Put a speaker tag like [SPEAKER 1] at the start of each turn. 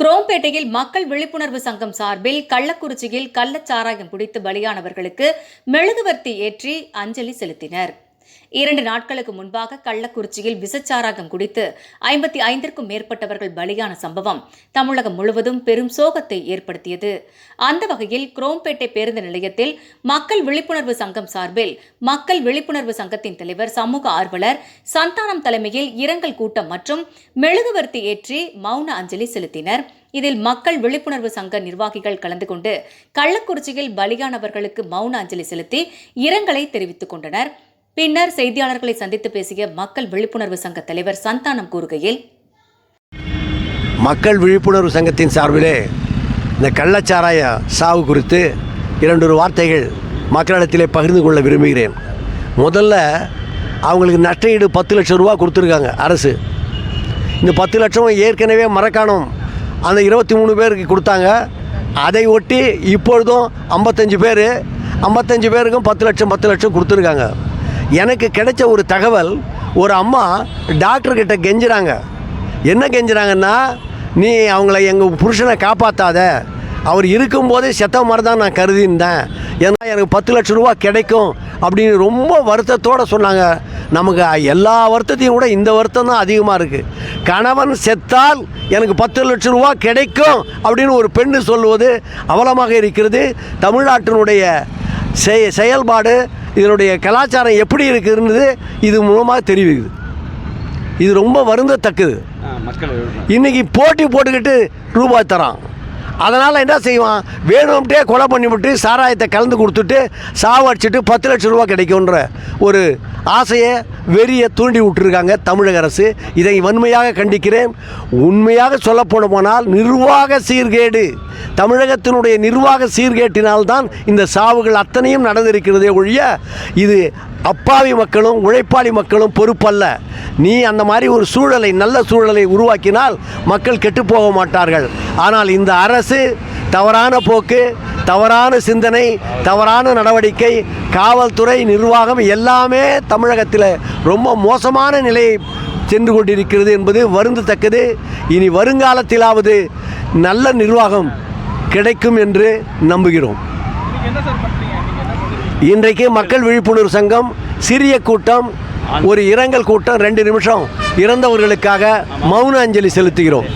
[SPEAKER 1] குரோம்பேட்டையில் மக்கள் விழிப்புணர்வு சங்கம் சார்பில் கள்ளக்குறிச்சியில் கள்ளச்சாராயம் குடித்து பலியானவர்களுக்கு மெழுகுவர்த்தி ஏற்றி அஞ்சலி செலுத்தினர். இரண்டு நாட்களுக்கு முன்பாக கள்ளக்குறிச்சியில் விசச்சாராகம் குடித்து ஐம்பத்தி ஐந்திற்கும் மேற்பட்டவர்கள் பலியான சம்பவம் தமிழகம் முழுவதும் பெரும் சோகத்தை ஏற்படுத்தியது. அந்த வகையில் குரோம்பேட்டை பேருந்து நிலையத்தில் மக்கள் விழிப்புணர்வு சங்கம் சார்பில் மக்கள் விழிப்புணர்வு சங்கத்தின் தலைவர் சமூக ஆர்வலர் சந்தானம் தலைமையில் இரங்கல் கூட்டம் மற்றும் மெழுகுவர்த்தி ஏற்றி மௌன அஞ்சலி செலுத்தினர். இதில் மக்கள் விழிப்புணர்வு சங்க நிர்வாகிகள் கலந்து கொண்டு கள்ளக்குறிச்சியில் பலியானவர்களுக்கு மௌன அஞ்சலி செலுத்தி இரங்கலை தெரிவித்துக் கொண்டனர். பின்னர் செய்தியாளர்களை சந்தித்து பேசிய மக்கள் விழிப்புணர்வு சங்க தலைவர் சந்தானம் கூறுகையில்
[SPEAKER 2] மக்கள் விழிப்புணர்வு சங்கத்தின் சார்பிலே இந்த கள்ளச்சாராய சாவு குறித்து இரண்டொரு வார்த்தைகள் மக்களிடத்திலே பகிர்ந்து கொள்ள விரும்புகிறேன். முதல்ல அவங்களுக்கு நஷ்டஈடு பத்து லட்சம் ரூபா கொடுத்துருக்காங்க அரசு. இந்த பத்து லட்சம் ஏற்கனவே மரக்காணம் அந்த இருபத்தி மூணு பேருக்கு கொடுத்தாங்க. அதை ஒட்டி இப்பொழுதும் ஐம்பத்தஞ்சு பேர் ஐம்பத்தஞ்சு பேருக்கும் பத்து லட்சம் பத்து லட்சம் கொடுத்துருக்காங்க. எனக்கு கிடைச்ச ஒரு தகவல் ஒரு அம்மா டாக்டர்கிட்ட கெஞ்சுறாங்க. என்ன கெஞ்சுறாங்கன்னா நீ அவங்கள எங்கள் புருஷனை காப்பாற்றாத அவர் இருக்கும்போதே செத்த மாதிரி தான் நான் கருதியிருந்தேன். ஏன்னா எனக்கு பத்து லட்ச ரூபா கிடைக்கும் அப்படின்னு ரொம்ப வருத்தத்தோடு சொன்னாங்க. நமக்கு எல்லா வருத்தத்தையும் கூட இந்த வருத்தம் தான் அதிகமாக இருக்குது கணவன் செத்தால் எனக்கு பத்து லட்ச ரூபா கிடைக்கும் அப்படின்னு ஒரு பெண்ணு சொல்லுவது அவலமாக இருக்கிறது. தமிழ்நாட்டினுடைய செய் செயல்பாடு இதனுடைய கலாச்சாரம் எப்படி இருக்குதுன்றது இது மூலமாக தெரிவிக்குது. இது ரொம்ப வருந்தத்தக்கது. இன்னைக்கு போட்டி போட்டுக்கிட்டு ரூபாய் தரான். அதனால் என்ன செய்வான்? வேணும்ட்டே கொலை பண்ணிவிட்டு சாராயத்தை கலந்து கொடுத்துட்டு சாவடிச்சிட்டு பத்து லட்சம் ரூபா கிடைக்குன்ற ஒரு ஆசையை வெறியை தூண்டி விட்டுருக்காங்க தமிழக அரசு. இதை வன்மையாக கண்டிக்கிறேன். உண்மையாக சொல்ல போனால் நிர்வாக சீர்கேடு. தமிழகத்தினுடைய நிர்வாக சீர்கேட்டினால்தான் இந்த சாவுகள் அத்தனையும் நடந்திருக்கிறதே ஒழிய இது அப்பாவி மக்களும் உழைப்பாளி மக்களும் பொறுப்பல்ல. நீ அந்த மாதிரி ஒரு சூழலை நல்ல சூழலை உருவாக்கினால் மக்கள் கெட்டுப்போக மாட்டார்கள். ஆனால் இந்த அரசு அரசு தவறான போக்கு தவறான சிந்தனை தவறான நடவடிக்கை காவல்துறை நிர்வாகம் எல்லாமே தமிழகத்தில் ரொம்ப மோசமான நிலையை சென்று கொண்டிருக்கிறது என்பது வருந்தத்தக்கது. இனி வருங்காலத்திலாவது நல்ல நிர்வாகம் கிடைக்கும் என்று நம்புகிறோம். இன்றைக்கு மக்கள் விழிப்புணர்வு சங்கம் சிறிய கூட்டம் ஒரு இரங்கல் கூட்டம் ரெண்டு நிமிஷம் இறந்தவர்களுக்காக மௌன அஞ்சலி செலுத்துகிறோம்.